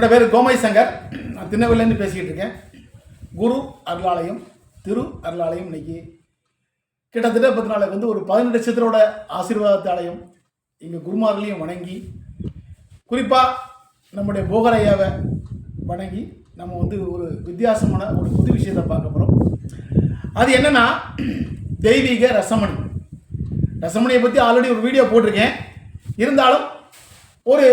என்னோட பேர் கோமை சங்கர். நான் திருநெல்வேலியிலேருந்து பேசிக்கிட்டு இருக்கேன். குரு அருளாலயம் திரு அருளாலயம் இன்னைக்கு கிட்டத்தட்ட பத்து நாளைக்கு வந்து ஒரு பதினெட்டு நட்சத்திரோட ஆசீர்வாதத்தாலையும் எங்கள் குருமார்களையும் வணங்கி குறிப்பாக நம்முடைய போகரையாவை வணங்கி நம்ம வந்து ஒரு வித்தியாசமான ஒரு புது விஷயத்தை பார்க்க போகிறோம் அது என்னன்னா தெய்வீக ரசமணி. ரசமணியை பற்றி ஆல்ரெடி ஒரு வீடியோ போட்டிருக்கேன். இருந்தாலும் ஒரு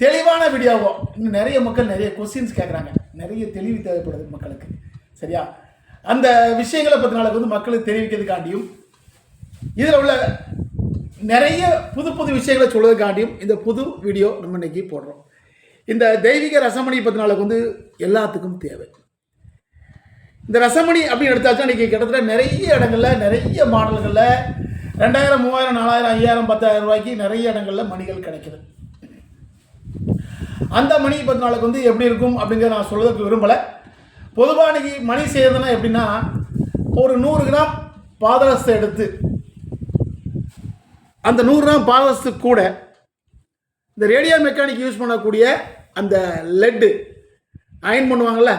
தெளிவான வீடியோவோ இன்னும் நிறைய மக்கள் நிறைய கொஸ்டின்ஸ் கேட்குறாங்க நிறைய தெளிவு தேவைப்படுது மக்களுக்கு. சரியா? அந்த விஷயங்களை பற்றினால வந்து மக்களுக்கு தெரிவிக்கிறதுக்காண்டியும் இதில் உள்ள நிறைய புது புது விஷயங்களை சொல்வதற்காண்டியும் இந்த புது வீடியோ நம்ம இன்னைக்கு போடுறோம். இந்த தெய்வீக ரசமணி பற்றினால வந்து எல்லாத்துக்கும் தேவை. இந்த ரசமணி அப்படின்னு எடுத்தாச்சா இன்றைக்கி கிட்டத்தட்ட நிறைய இடங்களில் நிறைய மாடல்களில் ரெண்டாயிரம் மூவாயிரம் நாலாயிரம் ஐயாயிரம் பத்தாயிரம் ரூபாய்க்கு நிறைய இடங்களில் மணிகள் கிடைக்கிறது அந்த மணி பத்து நாளுக்கு வந்து எப்படி இருக்கும் அப்படிங்கிறத நான் சொல்கிறதுக்கு விரும்பலை. பொதுவாக இன்றைக்கி மணி செய்யறதுன்னா எப்படின்னா ஒரு நூறு கிராம் பாதரசத்தை எடுத்து அந்த நூறு கிராம் பாதரசத்து கூட இந்த ரேடியோ மெக்கானிக் யூஸ் பண்ணக்கூடிய அந்த லெட்டு அயன் பண்ணுவாங்கள்ல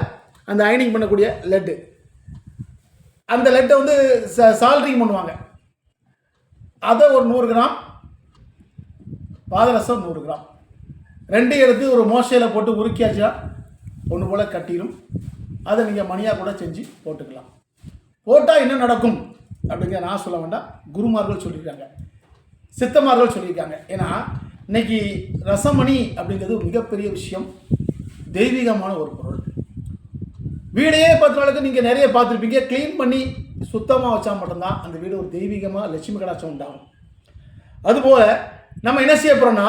அந்த அயனிங் பண்ணக்கூடிய லெட்டு. அந்த லெட்டை வந்து சால்ட்ரிங் பண்ணுவாங்க. அதை ஒரு நூறு கிராம் பாதரசம் நூறு கிராம். ரெண்டையும் எடுத்து ஒரு மோசையில் போட்டு உருக்கியாச்சுன்னா ஒன்று போல் கட்டிடும் அதை நீங்கள் மணியாக கூட செஞ்சு போட்டுக்கலாம். போட்டால் என்ன நடக்கும்? அப்படிங்கிற நான் சொல்ல வேண்டாம். குருமார்கள் சொல்லியிருக்காங்க. சித்தமார்கள் சொல்லியிருக்காங்க. ஏன்னா இன்னைக்கு ரசமணி அப்படிங்கிறது மிகப்பெரிய விஷயம். தெய்வீகமான ஒரு பொருள். வீடையே பத்து நீங்கள் நிறைய பார்த்துருப்பீங்க. க்ளீன் பண்ணி சுத்தமாக வச்சா மட்டும்தான் அந்த வீடு ஒரு தெய்வீகமாக லட்சுமி கடாச்சம் உண்டாகும். அதுபோல் நம்ம என்ன செய்ய போகிறோம்னா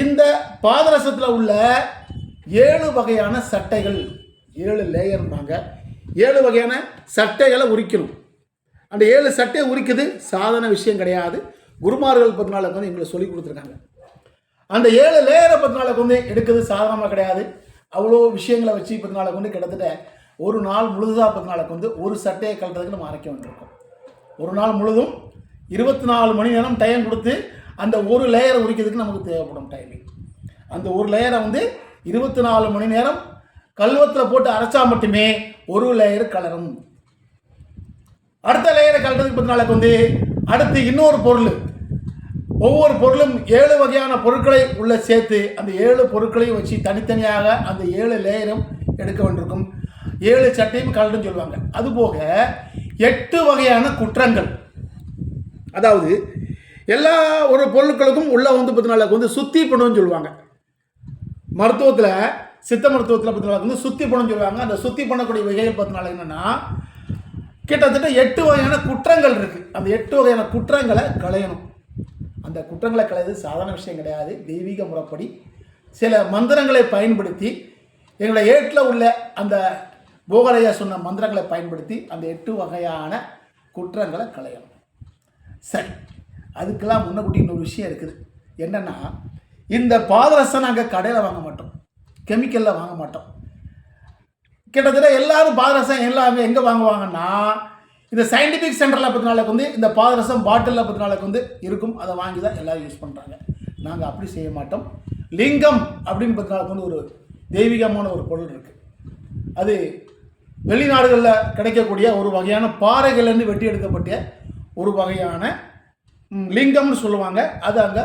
இந்த பாதரசத்தில் உள்ள ஏழு வகையான சட்டைகள் ஏழு லேயர்னாங்க ஏழு வகையான சட்டைகளை உரிக்கணும். அந்த ஏழு சட்டையை உரிக்குது சாதாரண விஷயம் கிடையாது. குருமார்கள் பதினாலுக்கு வந்து எங்களுக்கு சொல்லி கொடுத்துருக்காங்க. அந்த ஏழு லேயரை பத்து நாளுக்கு வந்து எடுக்கிறது சாதாரணமாக கிடையாது. அவ்வளோ விஷயங்களை வச்சு பதினாலுக்கு வந்து கிட்டத்தட்ட ஒரு நாள் முழுதாக பதினாலுக்கு வந்து ஒரு சட்டையை கழட்டுறதுக்கு நம்ம அரைக்க வந்துருக்கோம் ஒரு நாள் முழுதும் இருபத்தி நாலு மணி நேரம் டைம் கொடுத்து அந்த ஒரு லேயரை உரிக்கிறதுக்கு நமக்கு தேவைப்படும் டைமிங் அந்த ஒரு லேயரை வந்து இருபத்தி நாலு மணி நேரம் கல்வத்தில் போட்டு அரைச்சா மட்டுமே ஒரு லேயர் கலரும். அடுத்த லேயரை கலட்டுறதுக்கு பத்து நாளைக்கு வந்து அடுத்து இன்னொரு பொருள். ஒவ்வொரு பொருளும் ஏழு வகையான பொருட்களை உள்ள சேர்த்து அந்த ஏழு பொருட்களையும் வச்சு தனித்தனியாக அந்த ஏழு லேயரும் எடுக்க வேண்டியிருக்கும். ஏழு சட்டையும் கலட்டுன்னு சொல்லுவாங்க. அதுபோக எட்டு வகையான குற்றங்கள். அதாவது எல்லா ஒரு பொருட்களுக்கும் உள்ளே வந்து பத்து வந்து சுத்தி பண்ணுன்னு சொல்லுவாங்க. மருத்துவத்தில் சித்த மருத்துவத்தில் பத்து வந்து சுத்தி பண்ணு சொல்லுவாங்க. அந்த சுத்தி பண்ணக்கூடிய வகைகள் பத்து என்னென்னா என்னன்னா கிட்டத்தட்ட எட்டு வகையான குற்றங்கள் இருக்குது அந்த எட்டு வகையான குற்றங்களை களையணும். அந்த குற்றங்களை களையது சாதாரண விஷயம் கிடையாது. தெய்வீக முறைப்படி. சில மந்திரங்களை பயன்படுத்தி எங்களை ஏட்டில் உள்ள அந்த போகரையா சொன்ன மந்திரங்களை பயன்படுத்தி அந்த எட்டு வகையான குற்றங்களை களையணும். சரி. அதுக்கெல்லாம் முன்னக்கூட்டி இன்னொரு விஷயம் இருக்குது. என்னென்னா இந்த பாதரசம் நாங்கள் கடையில் வாங்க மாட்டோம். கெமிக்கலில் வாங்க மாட்டோம். கிட்டத்தட்ட எல்லாரும் பாதரசம் எல்லாமே எங்கே வாங்குவாங்கன்னா இந்த சயின்டிஃபிக் சென்டரில் பத்து நாளைக்கு வந்து இந்த பாதரசம் பாட்டிலில் பத்து நாளைக்கு வந்து இருக்கும். அதை வாங்கி தான் எல்லோரும் யூஸ் பண்ணுறாங்க நாங்கள் அப்படி செய்ய மாட்டோம். லிங்கம் அப்படின்னு பத்து நாளைக்கு வந்து ஒரு தெய்வீகமான ஒரு பொருள் இருக்குது அது வெளிநாடுகளில் கிடைக்கக்கூடிய ஒரு வகையான பாறைகள்லேருந்து வெட்டி எடுக்கப்பட்ட ஒரு வகையான லிங்கம்னு சொல்லுவாங்க. அது அங்கே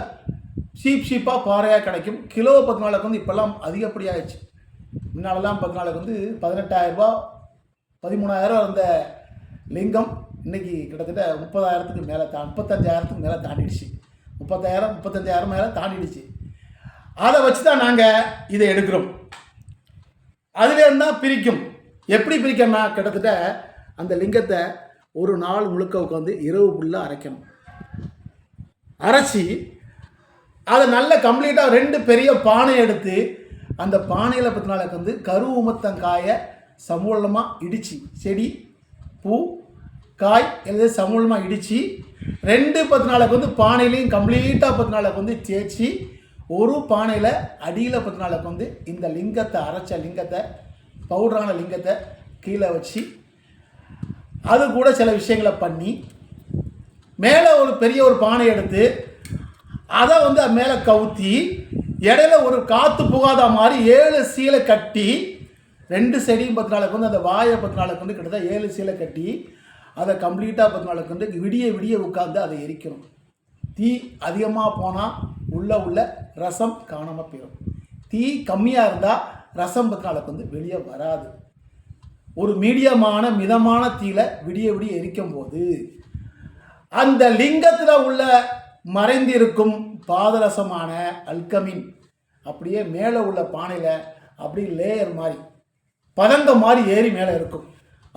சீப் சீப்பாக பாறையாக கிடைக்கும். கிலோ பதினாலுக்கு வந்து இப்போல்லாம் அதிகப்படியாகிடுச்சு முன்னாலெல்லாம் பதினாலுக்கு வந்து பதினெட்டாயிரரூபா பதிமூணாயிரம் இருந்த லிங்கம் இன்னைக்கு கிட்டத்தட்ட முப்பதாயிரத்துக்கு மேலே தா முப்பத்தஞ்சாயிரத்துக்கு மேலே தாண்டிடுச்சு. முப்பத்தாயிரம் முப்பத்தஞ்சாயிரம் மேலே தாண்டிடுச்சு. அதை வச்சு தான் நாங்கள் இதை எடுக்கிறோம். அதுலேருந்து தான் பிரிக்கும். எப்படி பிரிக்கணும்னா கிட்டத்தட்ட அந்த லிங்கத்தை ஒரு நாள் முழுக்க உட்காந்து இரவு ஃபுல்லாக அரைக்கணும். அரைச்சி அதை நல்ல கம்ப்ளீட்டாக ரெண்டு பெரிய பானை எடுத்து அந்த பானையில் பத்து நாளைக்கு வந்து கரு உமத்தங்காயை சமூலமாக இடித்து செடி பூ காய் எல்லாம் சமூலமாக இடித்து ரெண்டு பத்து நாளைக்கு வந்து பானையிலையும் கம்ப்ளீட்டாக பத்து நாளைக்கு வந்து தேய்ச்சி ஒரு பானையில் அடியில் பத்து நாளைக்கு வந்து இந்த லிங்கத்தை அரைச்ச லிங்கத்தை பவுடரான லிங்கத்தை கீழே வச்சு அது கூட சில விஷயங்களை பண்ணி மேலே ஒரு பெரிய ஒரு பானை எடுத்து அதை வந்து அது மேலே கவுத்தி இடையில ஒரு காற்று புகாத மாதிரி ஏழு சீலை கட்டி ரெண்டு செடியும் பத்து நாளைக்கு வந்து அந்த வாயை பத்து நாளைக்கு வந்து கிட்டத்தட்ட ஏழு சீலை கட்டி அதை கம்ப்ளீட்டாக பத்து நாளைக்கு வந்து விடிய விடிய உட்காந்து அதை எரிக்கணும். தீ அதிகமாக போனால் உள்ள உள்ள ரசம் காணாமல் போயிடும் தீ கம்மியாக இருந்தால் ரசம் பத்து நாளைக்கு வந்து வெளியே வராது. ஒரு மீடியமான மிதமான தீயில விடிய விடிய எரிக்கும் போது அந்த லிங்கத்தில் உள்ள மறைந்திருக்கும் பாதரசமான அல்கமின் அப்படியே மேலே உள்ள பானையில் அப்படியே லேயர் மாதிரி பதங்க மாதிரி ஏறி மேலே இருக்கும்.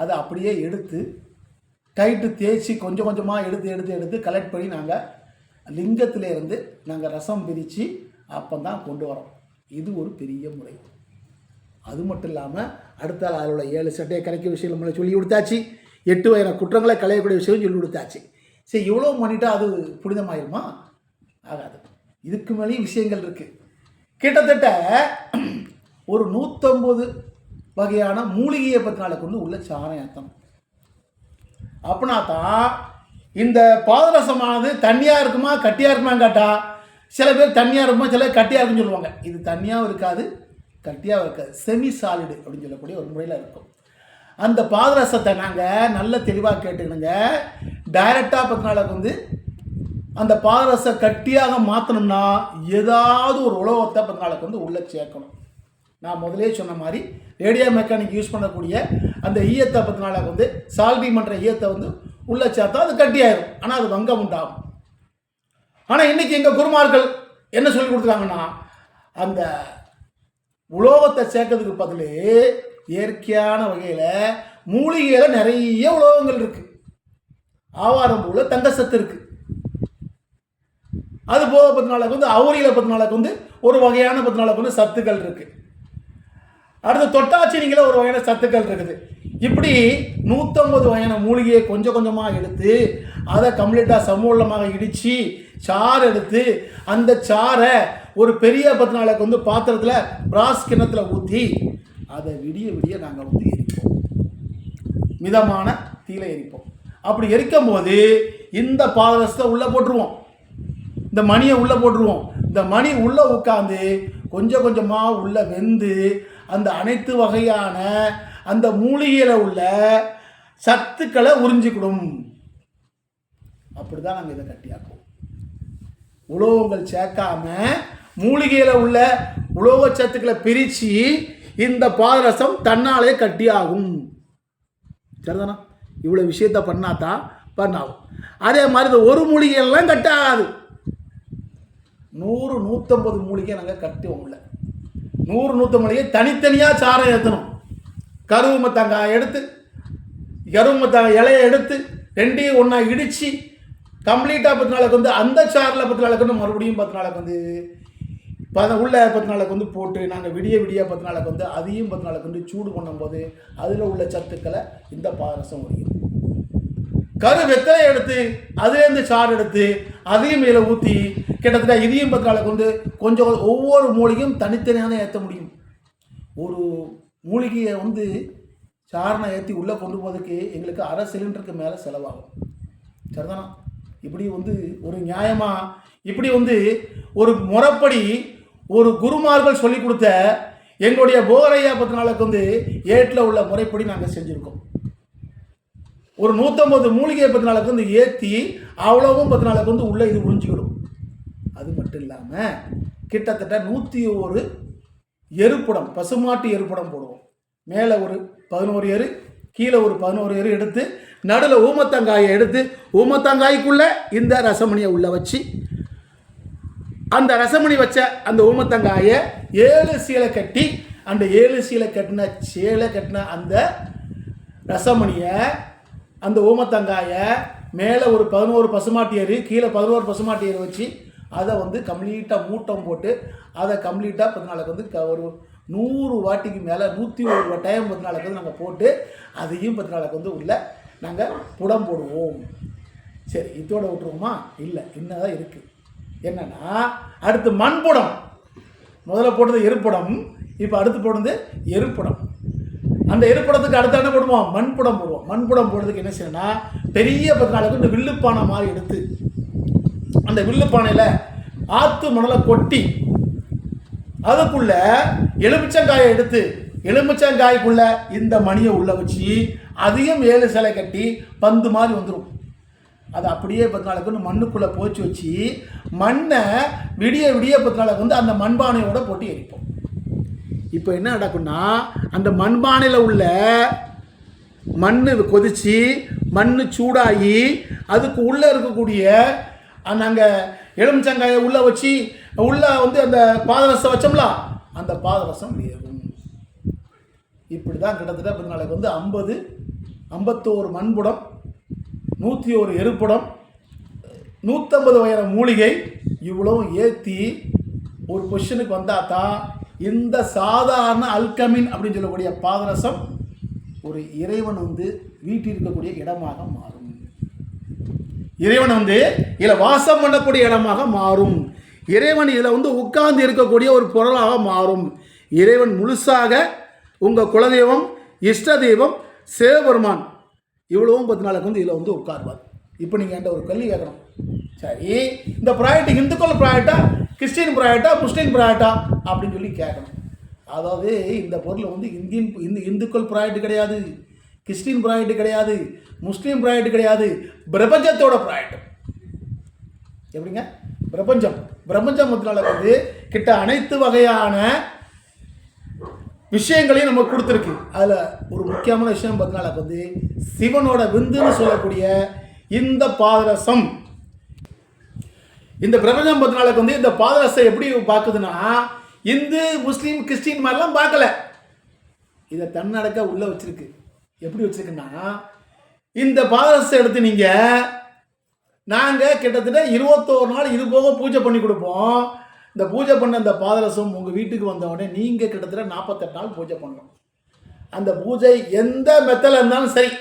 அதை அப்படியே எடுத்து டைட்டு தேய்ச்சி கொஞ்சம் கொஞ்சமாக எடுத்து எடுத்து எடுத்து கலெக்ட் பண்ணி நாங்கள் லிங்கத்திலேருந்து நாங்கள் ரசம் பிரித்து அப்போ தான் கொண்டு வரோம். இது ஒரு பெரிய முறை. அது மட்டும் இல்லாமல் அடுத்த அதில் ஏழு சட்டையை கரைக்க விஷயம் நம்மளை சொல்லி கொடுத்தாச்சு. எட்டு வயன குற்றங்களை களையக்கூடிய விஷயம் சொல்லி கொடுத்தாச்சு. சரி இவ்வளோ பண்ணிட்டா அது புனிதமாயிருமா? ஆகாது. இதுக்கு மேலேயும் விஷயங்கள் இருக்குது கிட்டத்தட்ட ஒரு நூற்றம்பது வகையான மூலிகையை பற்றினால கொண்டு உள்ள சாரம் ஏற்றணும் அப்படின்னா தான் இந்த பாதரசமானது தண்ணியாக இருக்குமா கட்டியாக இருக்குமான்னு கேட்டால் சில பேர் தண்ணியாக இருக்குமா சில பேர் கட்டியாக இருக்குன்னு சொல்லுவாங்க. இது தண்ணியாகவும் இருக்காது கட்டியாகவும் இருக்காது. செமி சாலிடு அப்படின்னு சொல்லக்கூடிய ஒரு முறையில் இருக்கும். அந்த பாதரசத்தை நாங்கள் நல்ல தெளிவாக கேட்டுக்கணுங்க. டைரெக்டாக பத்து வந்து அந்த பாதரச கட்டியாக மாற்றணும்னா ஏதாவது ஒரு உலோகத்தை பத்து வந்து உள்ளே சேர்க்கணும். நான் முதலே சொன்ன மாதிரி ரேடியோ மெக்கானிக் யூஸ் பண்ணக்கூடிய அந்த ஈயத்தை பத்து வந்து சால்வி பண்ணுற ஈயத்தை வந்து உள்ளே சேர்த்தா அது கட்டியாயிரும். ஆனால் அது வங்கம் உண்டாகும். ஆனால் இன்னைக்கு எங்கள் குருமார்கள் என்ன சொல்லி கொடுத்துருக்காங்கன்னா அந்த உலோகத்தை சேர்க்கறதுக்கு பதிலே இயற்கையான வகையில் மூலிகையில் நிறைய உலோகங்கள் இருக்கு. ஆவாரம்பூவில் தங்க சத்து இருக்கு. அது போக பத்து நாளுக்கு வந்து அவுரியில் பத்து நாளைக்கு வந்து ஒரு வகையான பத்து நாளைக்கு வந்து சத்துக்கள் இருக்கு. அடுத்து தொட்டாச்சினிங்கள ஒரு வகையான சத்துக்கள் இருக்குது. இப்படி நூற்றம்பது வகையான மூலிகையை கொஞ்சம் கொஞ்சமாக எடுத்து அதை கம்ப்ளீட்டாக சமூலமாக இடித்து சாறு எடுத்து அந்த சாறை ஒரு பெரிய பத்து நாளைக்கு வந்து பாத்திரத்தில் பிராஸ் கிண்ணத்தில் ஊற்றி அதை விடிய விடிய நாங்கள் வந்து எரிப்போம். மிதமான தீல எரிப்போம். அப்படி எரிக்கும் போது இந்த பாதரசத்தை உள்ளே போட்டுருவோம். இந்த மணியை உள்ளே போட்டுருவோம். இந்த மணி உள்ளே உட்காந்து கொஞ்சம் கொஞ்சமாக உள்ளே வெந்து அந்த அனைத்து வகையான அந்த மூலிகையில் உள்ள சத்துக்களை உறிஞ்சிக்கிடும். அப்படி தான் நாங்கள் இதை கட்டியாக்குவோம். உலோகங்கள் சேர்க்காம மூலிகையில் உள்ள உலோக சத்துக்களை பிரித்து இந்த பாதரசம் தன்னாலே கட்டியாகும். சரிதானா? இவ்வளோ விஷயத்த பண்ணாதான் பண்ணாகும். அதே மாதிரி இந்த ஒரு மூலிகையெல்லாம் கட்டாகாது. நூறு நூற்றம்பது மூலிகை நாங்கள் கட்டுவோம் இல்லை நூறு நூற்றம்பது மூலிகை தனித்தனியாக சாரம் ஏற்றணும் கருவமத்தங்காய் எடுத்து கருவமத்தங்காய் இலையை எடுத்து ரெண்டையும் ஒன்றா இடித்து கம்ப்ளீட்டாக பத்து நாளைக்கு வந்து அந்த சாரில் பத்து நாளைக்கு வந்து மறுபடியும் பத்து நாளைக்கு வந்து பத உள்ள பத்து நாளைக்கு வந்து போட்டு நாங்கள் விடிய விடிய பத்து நாளைக்கு வந்து அதையும் பத்து நாளைக்கு வந்து சூடு பண்ணும்போது அதில் உள்ள சத்துக்களை இந்த பாரசம் முடியும் கரு வெத்தலை எடுத்து அதுலேருந்து சாறு எடுத்து அதையும் மேலே ஊற்றி கிட்டத்தட்ட இதையும் பத்து நாளைக்கு வந்து கொஞ்சம் ஒவ்வொரு மூலிகையும் தனித்தனியாக தான் ஏற்ற முடியும். ஒரு மூலிகையை வந்து சாரணை ஏற்றி உள்ளே கொண்டு போவதுக்கு எங்களுக்கு அரை சிலிண்டருக்கு மேலே செலவாகும். சரிதானா? இப்படி வந்து ஒரு நியாயமாக இப்படி வந்து ஒரு முறைப்படி ஒரு குருமார்கள் சொல்லி கொடுத்த எங்களுடைய போகரையா பத்து நாளுக்கு வந்து ஏட்டில் உள்ள முறைப்படி நாங்கள் செஞ்சுருக்கோம். ஒரு நூற்றம்பது மூலிகை பத்து நாளுக்கு வந்து ஏற்றி அவ்வளவும் பத்து நாளுக்கு வந்து உள்ளே இது உறிஞ்சிக்கிடும். அது மட்டும் இல்லாமல் கிட்டத்தட்ட நூற்றி ஒரு எருப்படம் பசுமாட்டு எருப்படம் போடுவோம். மேலே ஒரு பதினோரு எரு கீழே ஒரு பதினோரு எரு எடுத்து நடுவில் ஊமத்தங்காயை எடுத்து ஊமத்தங்காய்க்குள்ளே இந்த ரசமணியை உள்ளே வச்சு அந்த ரசமணி வச்ச அந்த ஊமத்தங்காயை ஏழு சீலை கட்டி அந்த ஏழு சீலை கட்டின சேலை கட்டின அந்த ரசமணியை அந்த ஊமத்தங்காயை மேலே ஒரு பதினோரு பசுமாட்டியர் கீழே பதினோரு பசுமாட்டியர் வச்சு அதை வந்து கம்ப்ளீட்டாக மூட்டம் போட்டு அதை கம்ப்ளீட்டாக பத்து நாளைக்கு வந்து க- ஒரு நூறு வாட்டிக்கு மேலே நூற்றி ஒரு டைம் பத்து நாளைக்கு வந்து நாங்கள் போட்டு அதையும் பத்து நாளைக்கு வந்து உள்ள நாங்கள் புடம் போடுவோம். சரி இதோட விட்டுருவோமா? இல்லை இன்னதான் இருக்குது என்னன்னா அடுத்து மண்புடம். முதல்ல போட்டது எருப்படம் இப்போ அடுத்து போடுறது எருப்படம். அந்த எருப்படத்துக்கு அடுத்து என்ன போடுவோம் மண்புடம் போடுவோம். மண்புடம் போடுறதுக்கு என்ன செய்யணும்னா பெரிய பத்து இந்த வில்லுப்பானை மாதிரி எடுத்து அந்த வில்லுப்பானையில் ஆற்று மணலை கொட்டி அதுக்குள்ள எலுமிச்சங்காயை எடுத்து எலுமிச்சங்காய்க்குள்ள இந்த மணியை உள்ள வச்சு அதையும் ஏழு சிலை கட்டி பந்து மாதிரி வந்துடும் அது அப்படியே பத்து நாளைக்கு வந்து மண்ணுக்குள்ளே போச்சு வச்சு மண்ணை விடிய விடிய பத்து நாளைக்கு வந்து அந்த மண்பானையோட போட்டு எரிப்போம். இப்போ என்ன நடக்கும்னா அந்த மண்பானையில் உள்ள மண் கொதிச்சு மண் சூடாகி அதுக்கு உள்ளே இருக்கக்கூடிய நாங்கள் எலுமிச்சங்காயை உள்ளே வச்சு உள்ளே வந்து அந்த பாதரசம் வச்சோம்ல அந்த பாதரசம் வேகும். இப்படி தான் கிட்டத்தட்ட பத்து நாளைக்கு வந்து ஐம்பது ஐம்பத்தோரு மண்புடம் நூற்றி ஒரு எருப்படம் நூற்றம்பது வயது மூலிகை இவ்வளவும் ஏற்றி ஒரு பொசிஷனுக்கு வந்தால் தான் இந்த சாதாரண அல்கமின் அப்படின்னு சொல்லக்கூடிய பாதரசம் ஒரு இறைவன் வந்து வீட்டில் இருக்கக்கூடிய இடமாக மாறும். இறைவன் வந்து இதில் வாசம் பண்ணக்கூடிய இடமாக மாறும். இறைவன் இதில் வந்து உட்கார்ந்து இருக்கக்கூடிய ஒரு பொருளாக மாறும். இறைவன் முழுசாக உங்கள் குலதெய்வம் இஷ்ட தெய்வம் சிவபெருமான் இவ்வளவும் பத்து நாளைக்கு வந்து இதில் வந்து உட்காருவார். இப்போ நீங்கள் என்கிட்ட ஒரு கல்வி கேட்கணும். சரி இந்த ப்ராஜெக்ட் இந்துக்கள் ப்ராயட்டா கிறிஸ்டின் ப்ராயட்டா முஸ்லீம் ப்ராயட்டா அப்படின்னு சொல்லி கேட்கணும். அதாவது இந்த பொருள் வந்து இந்தியன் இந்து இந்துக்கள் ப்ராயட்டு கிடையாது கிறிஸ்டின் ப்ராயட்டு கிடையாது முஸ்லீம் ப்ராயட்டு கிடையாது பிரபஞ்சத்தோட ப்ராயட்டு எப்படிங்க? பிரபஞ்சம். பிரபஞ்சம் மத்தினால வந்து கிட்ட அனைத்து வகையான விஷயங்களையும் நமக்கு கொடுத்துருக்கு. அதில் ஒரு முக்கியமான விஷயம் பார்த்தீங்கன்னா வந்து சிவனோட விந்துன்னு சொல்லக்கூடிய இந்த பாதரசம். இந்த பிரபஞ்சம் பத்து நாளுக்கு வந்து இந்த பாதரசம் எப்படி பார்க்குதுன்னா இந்து முஸ்லீம் கிறிஸ்டின் மாதிரிலாம் பார்க்கல. இதை தன்னடக்க உள்ளே வச்சிருக்கு. எப்படி வச்சிருக்குன்னா இந்த பாதரசம் எடுத்து நீங்கள் நாங்கள் கிட்டத்தட்ட இருபத்தோரு நாள் இது போக பூஜை பண்ணி கொடுப்போம். இந்த பூஜை பண்ண அந்த பாதரசம் உங்கள் வீட்டுக்கு வந்தவுடனே நீங்கள் கிட்டத்தட்ட நாற்பத்தெட்டு நாள் பூஜை பண்ணணும். அந்த பூஜை எந்த மெத்தடில் இருந்தாலும் சரி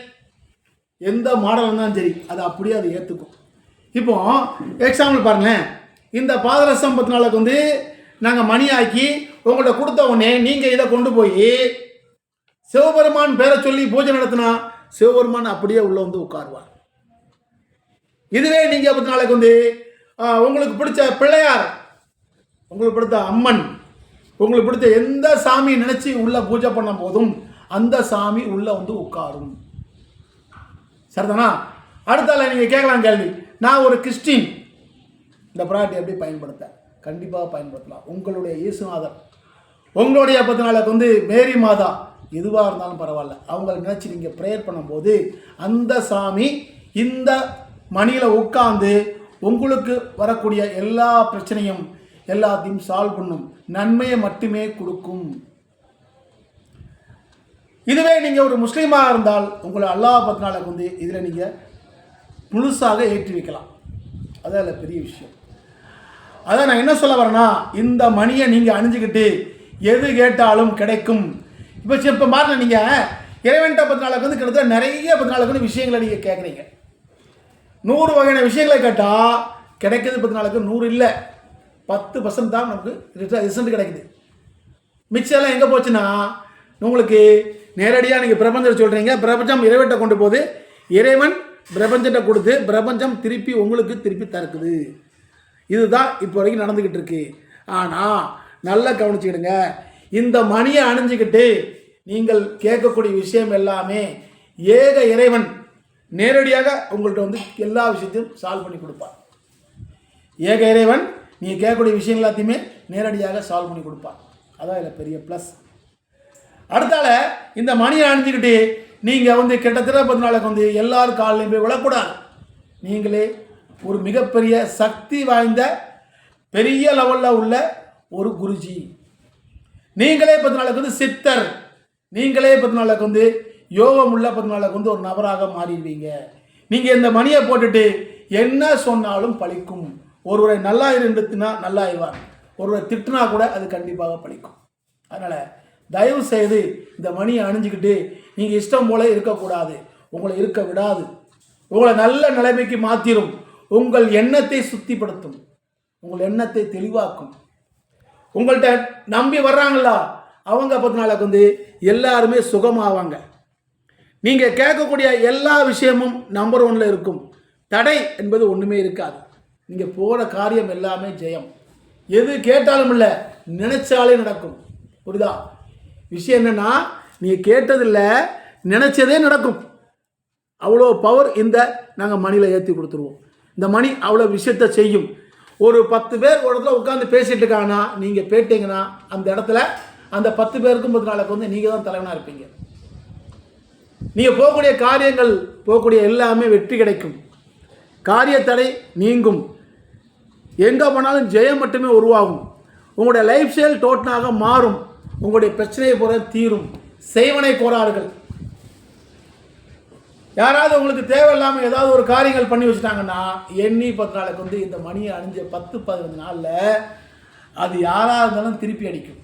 எந்த மாடல் இருந்தாலும் சரி அது அப்படியே அதை ஏற்றுக்கும் இப்போ எக்ஸாம்பிள் பாருங்களேன். இந்த பாதரசம் பத்து நாளுக்கு வந்து நாங்கள் மணி ஆக்கி உங்கள்கிட்ட கொடுத்த உடனே நீங்கள் இதை கொண்டு போய் சிவபெருமான் பேரை சொல்லி பூஜை நடத்தினா சிவபெருமான் அப்படியே உள்ளே வந்து உட்காருவார். இதுவே நீங்கள் பத்து நாளைக்கு வந்து உங்களுக்கு பிடிச்ச பிள்ளையார் உங்களுக்கு பிடித்த அம்மன் உங்களுக்கு பிடித்த எந்த சாமியை நினச்சி உள்ளே பூஜை பண்ணும் போதும் அந்த சாமி உள்ள வந்து உட்காரும். சரிதானா? அடுத்தால நீங்கள் கேட்கலாம் கேள்வி. நான் ஒரு கிறிஸ்டின். இந்த ப்ராடக்ட் எப்படி பயன்படுத்த? கண்டிப்பாக பயன்படுத்தலாம். உங்களுடைய இயேசுநாதர் உங்களுடைய பத்து நாளுக்கு வந்து மேரி மாதா எதுவாக இருந்தாலும் பரவாயில்ல. அவங்கள நினச்சி நீங்கள் ப்ரேயர் பண்ணும்போது அந்த சாமி இந்த மணியில் உட்காந்து உங்களுக்கு வரக்கூடிய எல்லா பிரச்சனையும் எல்லாத்தையும் சால்வ் பண்ணும். நன்மையை மட்டுமே கொடுக்கும். இதுவே நீங்கள் ஒரு முஸ்லீமாக இருந்தால் உங்களை அல்லாஹ் பத்து நாளுக்கு வந்து இதில் நீங்கள் முழுசாக ஏற்றி வைக்கலாம். அதான் அதில் பெரிய விஷயம். அதான் நான் என்ன சொல்ல வரேன்னா இந்த மணியை நீங்கள் அணிஞ்சுக்கிட்டு எது கேட்டாலும் கிடைக்கும். இப்போ இப்போ பாருங்க நீங்கள் இறைவன்ட்ட பத்து நாளுக்கு வந்து கிட்டத்தட்ட நிறைய பத்து நாளுக்கு வந்து விஷயங்களை நீங்கள் கேட்குறீங்க நூறு வகையான விஷயங்களை கேட்டால் கிடைக்கிறது பத்து நாளுக்கு நூறு இல்லை. பத்து பர்சன்ட் தான் நமக்கு ரிசல்ட் கிடைக்குது. மிச்சம்லாம் எங்கே போச்சுன்னா உங்களுக்கு நேரடியாக நீங்கள் பிரபஞ்சம் சொல்கிறீங்க பிரபஞ்சம் இறைவன்ட்ட கொண்டு போது இறைவன் பிரபஞ்சத்தை கொடுத்து பிரபஞ்சம் திருப்பி உங்களுக்கு திருப்பி தருக்குது. இதுதான் இப்போ வரைக்கும் நடந்துக்கிட்டு இருக்கு. ஆனால் நல்லா கவனிச்சுக்கிடுங்க. இந்த மணியை அணிஞ்சுக்கிட்டு நீங்கள் கேட்கக்கூடிய விஷயம் எல்லாமே ஏக இறைவன் நேரடியாக உங்கள்கிட்ட வந்து எல்லா விஷயத்தையும் சால்வ் பண்ணி கொடுப்பார் ஏக இறைவன் நீங்கள் கேட்கக்கூடிய விஷயங்கள் எல்லாத்தையுமே நேரடியாக சால்வ் பண்ணி கொடுப்பார் அதான் இதில் பெரிய ப்ளஸ் அடுத்தால இந்த மணியை அணிஞ்சிக்கிட்டு நீங்கள் வந்து கிட்டத்தட்ட பத்து நாளைக்கு வந்து எல்லார் காலையும் போய் விழக்கூடாது. நீங்களே ஒரு மிகப்பெரிய சக்தி வாய்ந்த பெரிய லெவலில் உள்ள ஒரு குருஜி. நீங்களே பத்து நாளைக்கு வந்து சித்தர். நீங்களே பத்து நாளைக்கு வந்து யோகம் உள்ள பத்து நாளைக்கு வந்து ஒரு நபராக மாறிடுவீங்க. நீங்கள் இந்த மணியை போட்டுட்டு என்ன சொன்னாலும் பழிக்கும். ஒருவரை நல்லா இருந்துனா நல்லா ஆயிடுவார் ஒருவரை திட்டுனா கூட அது கண்டிப்பாக பழிக்கும். அதனால் தயவு செய்து இந்த மணியை அணிஞ்சுக்கிட்டு நீங்கள் இஷ்டம் போல இருக்கக்கூடாது. உங்களை இருக்க விடாது. உங்களை நல்ல நிலைமைக்கு மாற்றிடும் உங்கள் எண்ணத்தை சுத்திப்படுத்தும். உங்கள் எண்ணத்தை தெளிவாக்கும். உங்கள்கிட்ட நம்பி வர்றாங்களா அவங்க பத்து நாளைக்கு வந்து எல்லாருமே சுகமாவாங்க. நீங்கள் கேட்கக்கூடிய எல்லா விஷயமும் நம்பர் ஒன்ல இருக்கும். தடை என்பது ஒன்றுமே இருக்காது. நீங்கள் போகிற காரியம் எல்லாமே ஜெயம். எது கேட்டாலும் இல்லை நினைச்சாலே நடக்கும். புரியுதா? விஷயம் என்னென்னா நீங்கள் கேட்டதில்லை நினச்சதே நடக்கும். அவ்வளோ பவர் இந்த நாங்கள் மணியில் ஏற்றி கொடுத்துருவோம். இந்த மணி அவ்வளோ விஷயத்த செய்யும். ஒரு பத்து பேர் ஒரு இடத்துல உட்காந்து பேசிகிட்டு இருக்காங்கன்னா நீங்கள் போயிட்டீங்கன்னா அந்த இடத்துல அந்த பத்து பேருக்கும் பத்து நாளைக்கு வந்து நீங்கள் தான் தலைவனாக இருப்பீங்க. நீங்கள் போகக்கூடிய காரியங்கள் போகக்கூடிய எல்லாமே வெற்றி கிடைக்கும். காரியத்தடை நீங்கும். எங்கே போனாலும் ஜெயம் மட்டுமே உருவாகும். உங்களுடைய லைஃப் ஸ்டைல் டோட்டனாக மாறும். உங்களுடைய பிரச்சனையை போல தீரும். செய்வனை கோரார்கள். யாராவது உங்களுக்கு தேவையில்லாமல் ஏதாவது ஒரு காரியங்கள் பண்ணி வச்சுட்டாங்கன்னா எண்ணி பத்து நாளைக்கு வந்து இந்த மணியை அணிஞ்ச பத்து பதினஞ்சு நாளில் அது யாராக இருந்தாலும் திருப்பி அடிக்கும்.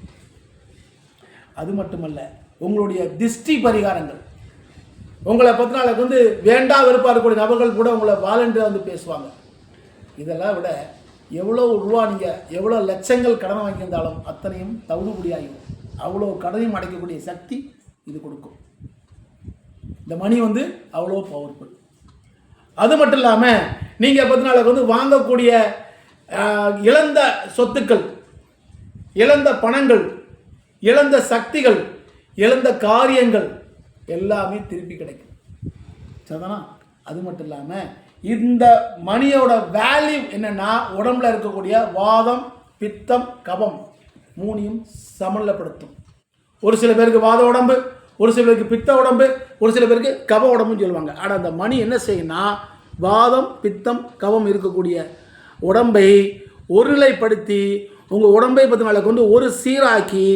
அது மட்டுமல்ல உங்களுடைய திஷ்டி பரிகாரங்கள். உங்களை பத்து நாளைக்கு வந்து வேண்டா வெறுப்பாக இருக்கக்கூடிய நபர்கள் கூட உங்களை வாலண்டியராக வந்து பேசுவாங்க. இதெல்லாம் விட எவ்வளோ ரூபா நீங்கள் எவ்வளோ லட்சங்கள் கடன் வாங்கியிருந்தாலும் அத்தனையும் தவிடுபடியாகும் அவ்வளோ கடனையும் அடைக்கக்கூடிய சக்தி இது கொடுக்கும். இந்த மணி வந்து அவ்வளோ பவர்ஃபுல் அது மட்டும் இல்லாமல் நீங்கள் பத்து நாளைக்கு வந்து வாங்கக்கூடிய இழந்த சொத்துக்கள் இழந்த பணங்கள் இழந்த சக்திகள் இழந்த காரியங்கள் எல்லாமே திருப்பி கிடைக்கும். சரிதானா? அது மட்டும் இல்லாமல் இந்த மணியோட வேல்யூ என்னென்னா உடம்புல இருக்கக்கூடிய வாதம் பித்தம் கபம் மூணையும் சமநிலைப்படுத்தும். ஒரு சில பேருக்கு வாத உடம்பு ஒரு சில பேருக்கு பித்த உடம்பு ஒரு சில பேருக்கு கப உடம்புன்னு சொல்லுவாங்க. ஆனால் அந்த மணி என்ன செய்யும்னா வாதம் பித்தம் கபம் இருக்கக்கூடிய உடம்பை ஒருநிலைப்படுத்தி உங்கள் உடம்பை பற்றி மேலே கொண்டு ஒரு சீராக்கி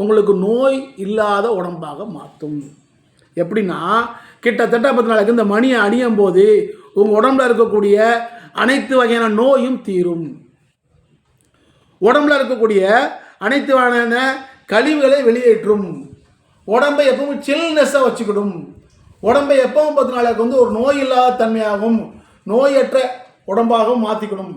உங்களுக்கு நோய் இல்லாத உடம்பாக மாற்றும் எப்படின்னா கிட்டத்தட்ட பத்து நாளைக்கு இந்த மணியை அணியும் போது உங்கள் உடம்புல இருக்கக்கூடிய அனைத்து வகையான நோயும் தீரும். உடம்புல இருக்கக்கூடிய அனைத்து வகையான கழிவுகளை வெளியேற்றும். உடம்பை எப்பவும் சில்னஸ்ஸாக வச்சுக்கிடும். உடம்பை எப்பவும் பத்து நாளைக்கு வந்து ஒரு நோய் இல்லாத தன்மையாகவும் நோயற்ற உடம்பாகவும் மாற்றிக்கணும்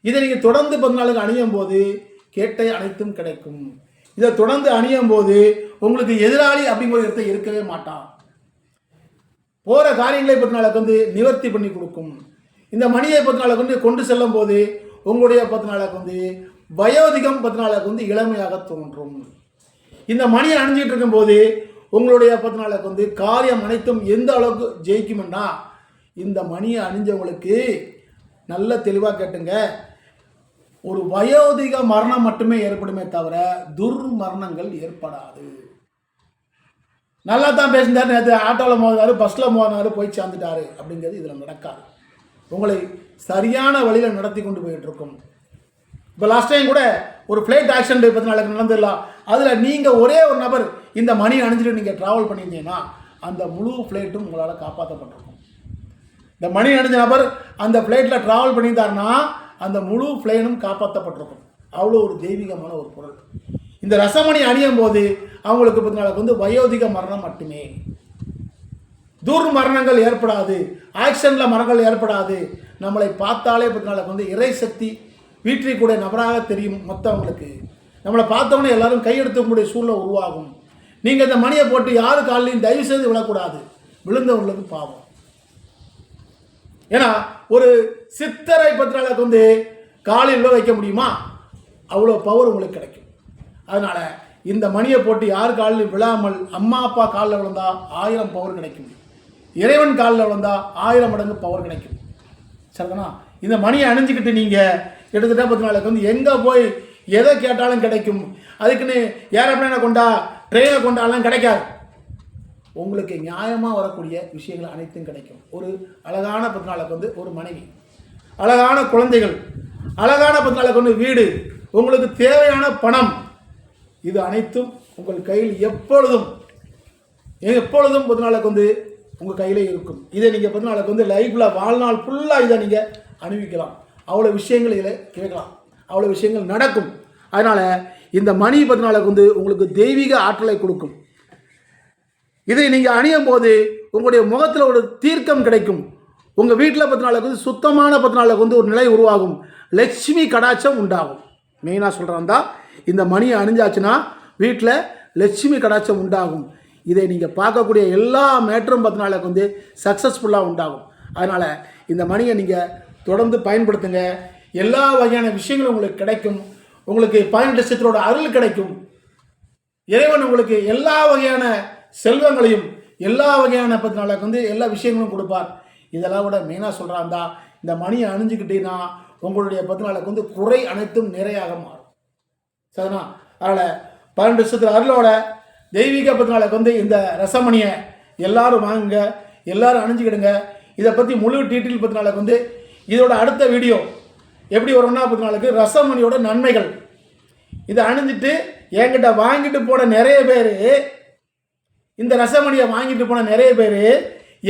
இதை நீங்கள் தொடர்ந்து பத்து நாளுக்கு அணியும் போது கேட்ட அனைத்தும் கிடைக்கும். இதை தொடர்ந்து அணியும் போது உங்களுக்கு எதிராளி அப்படிங்கிற இடத்த இருக்கவே மாட்டான். போகிற காரியங்களை பத்து நாளைக்கு வந்து நிவர்த்தி பண்ணி கொடுக்கும். இந்த மணியை பத்து நாளைக்கு வந்து கொண்டு செல்லும் போது உங்களுடைய பத்து நாளைக்கு வந்து வயோதிகம் பத்து நாளைக்கு வந்து இளமையாக தோன்றும். இந்த மணியை அணிஞ்சிக்கிட்டு இருக்கும்போது உங்களுடைய பத்து நாளைக்கு வந்து காரியம் அனைத்தும் எந்த அளவுக்கு ஜெயிக்கும்னா இந்த மணியை அணிஞ்சவங்களுக்கு நல்ல தெளிவாக கேட்டுங்க. ஒரு வயோதிக மரணம் மட்டுமே ஏற்படுமே தவிர துர்மரணங்கள் ஏற்படாது. நல்லா தான் பேசினார் நேற்று ஆட்டோவில் மோதினாரு பஸ்ஸில் மோதினார் போய் சேர்ந்துட்டாரு. அப்படிங்கிறது இதில் நடக்காது. உங்களை சரியான வழியில் நடத்தி கொண்டு போயிட்டு இருக்கும். இப்போ லாஸ்ட் டைம் கூட ஒரு ஃப்ளைட் ஆக்சிடென்ட் பற்றி நாளைக்கு நடந்துடலாம். அதில் நீங்கள் ஒரே ஒரு நபர் இந்த மணி அணிஞ்சிட்டு நீங்கள் ட்ராவல் பண்ணியிருந்தீங்கன்னா அந்த முழு ஃப்ளைட்டும் உங்களால் காப்பாற்றப்பட்டிருக்கும் இந்த மணி அணிஞ்ச நபர் அந்த ஃப்ளைட்டில் ட்ராவல் பண்ணியிருந்தாருன்னா அந்த முழு ஃப்ளைனும் காப்பாற்றப்பட்டிருக்கும் அவ்வளோ ஒரு தெய்வீகமான ஒரு பொருள். இந்த ரசமணி அணியும் போது அவங்களுக்கு பத்து வந்து வயோதிக மரணம் மட்டுமே. தூர் மரணங்கள் ஏற்படாது. ஆக்ஷனில் மரணங்கள் ஏற்படாது. நம்மளை பார்த்தாலே பத்து வந்து இறை சக்தி வீற்றிக்கூடிய நபராக தெரியும் மற்றவங்களுக்கு நம்மளை பார்த்தவொடனே எல்லாரும் கையெடுத்துக்கூடிய சூழ்நிலை உருவாகும். நீங்கள் இந்த மணியை போட்டு யாரு காலையும் தயவு செய்து விழக்கூடாது. விழுந்தவங்களுக்கு பாவம். ஏன்னா ஒரு சித்தரை பத்து வந்து காலில் வைக்க முடியுமா? அவ்வளோ பவர் உங்களுக்கு கிடைக்கும். அதனால் இந்த மணியை போட்டு யார் காலில் விழாமல் அம்மா அப்பா காலில் விழுந்தா ஆயிரம் பவர் கிடைக்கும். இறைவன் காலில் விழுந்தா ஆயிரம் மடங்கு பவர் கிடைக்கும். சரிதானா? இந்த மணியை அணிஞ்சிக்கிட்டு நீங்கள் கிட்டத்தட்ட பத்து நாளைக்கு வந்து எங்கே போய் எதை கேட்டாலும் கிடைக்கும். அதுக்குன்னு ஏரோப்ளைனை கொண்டா ட்ரெயினை கொண்டாலாம் கிடைக்காது. உங்களுக்கு நியாயமாக வரக்கூடிய விஷயங்கள் அனைத்தும் கிடைக்கும். ஒரு அழகான பத்து நாளுக்கு வந்து ஒரு மனைவி அழகான குழந்தைகள் அழகான பத்து நாளுக்கு வந்து வீடு உங்களுக்கு தேவையான பணம் இது அனைத்தும் உங்கள் கையில் எப்பொழுதும் எப்பொழுதும் பதினாளுக்கு வந்து உங்கள் கையிலே இருக்கும். இதை நீங்கள் பத்து நாளைக்கு வந்து லைஃப்பில் வாழ்நாள் ஃபுல்லாக இதை நீங்கள் அணிவிக்கலாம் அவ்வளோ விஷயங்கள் இதில் கேட்கலாம். அவ்வளோ விஷயங்கள் நடக்கும். அதனால் இந்த மணி பத்து நாளைக்கு வந்து உங்களுக்கு தெய்வீக ஆற்றலை கொடுக்கும். இதை நீங்கள் அணியும் போது உங்களுடைய முகத்தில் ஒரு தீர்க்கம் கிடைக்கும். உங்கள் வீட்டில் பத்து நாளுக்கு வந்து சுத்தமான பத்து நாளுக்கு வந்து ஒரு நிலை உருவாகும். லட்சுமி கடாட்சம் உண்டாகும். மெயினாக சொல்கிறேன் தான் இந்த மணியை அணிஞ்சாச்சுன்னா வீட்டில் லட்சுமி கடாட்சம் உண்டாகும். இதை நீங்கள் பார்க்கக்கூடிய எல்லா மேட்டரும் பத்து நாளுக்கு வந்து சக்ஸஸ்ஃபுல்லாக உண்டாகும். அதனால் இந்த மணியை நீங்கள் தொடர்ந்து பயன்படுத்துங்க. எல்லா வகையான விஷயங்களும் உங்களுக்கு கிடைக்கும். உங்களுக்கு பதினெட்டு நட்சத்திரோட அருள் கிடைக்கும். இறைவன் உங்களுக்கு எல்லா வகையான செல்வங்களையும் எல்லா வகையான பத்து நாளைக்கு வந்து எல்லா விஷயங்களும் கொடுப்பார். இதெல்லாம் விட மெயினாக சொல்கிறாந்தா இந்த மணியை அணிஞ்சுக்கிட்டீங்கன்னா உங்களுடைய பத்து நாளைக்கு வந்து குறை அனைத்தும் நிறையாக மாறும். சரிண்ணா அதனால் பன்னெண்டு வருஷத்தில் அருளோட தெய்வீக பத்து நாளைக்கு வந்து இந்த ரசமணியை எல்லாரும் வாங்குங்க எல்லாரும் அணிஞ்சுக்கிடுங்க. இதை பற்றி முழு டீட்டெயில் பத்து நாளைக்கு வந்து இதோட அடுத்த வீடியோ எப்படி வரும்னா பத்து நாளுக்கு ரசமணியோட நன்மைகள். இதை அணிஞ்சிட்டு என்கிட்ட வாங்கிட்டு போன நிறைய பேர் இந்த ரசமணியை வாங்கிட்டு போன நிறைய பேர்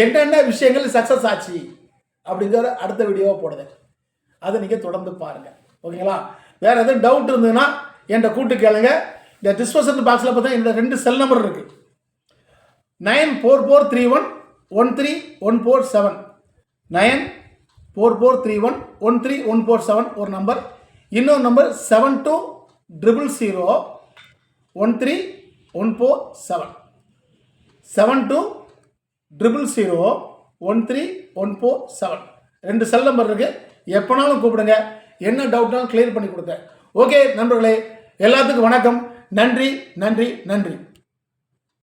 என்னென்ன விஷயங்கள் சக்ஸஸ் ஆச்சு அப்படிங்கிற அடுத்த வீடியோவை போடுது அதை நீங்கள் தொடர்ந்து பாருங்கள் ஓகேங்களா? வேறு எதுவும் டவுட் இருந்ததுன்னா என்ற கூட்டு கேளுங்க. இந்த டிஸ்போசல் பாக்ஸில் பார்த்தா என்னோட ரெண்டு செல் நம்பர் இருக்குது nine four four three one one three one four seven nine four four three one one three one four seven ஒரு நம்பர் இன்னொரு number seven two triple zero one three one four seven seven two triple zero one three one four seven ரெண்டு cell number இருக்குது எப்போனாலும் கூப்பிடுங்க. என்ன டவுட்னாலும் clear பண்ணி கொடுத்தேன். Okay நண்பர்களே எல்லாத்துக்கும் வணக்கம். நன்றி நன்றி நன்றி.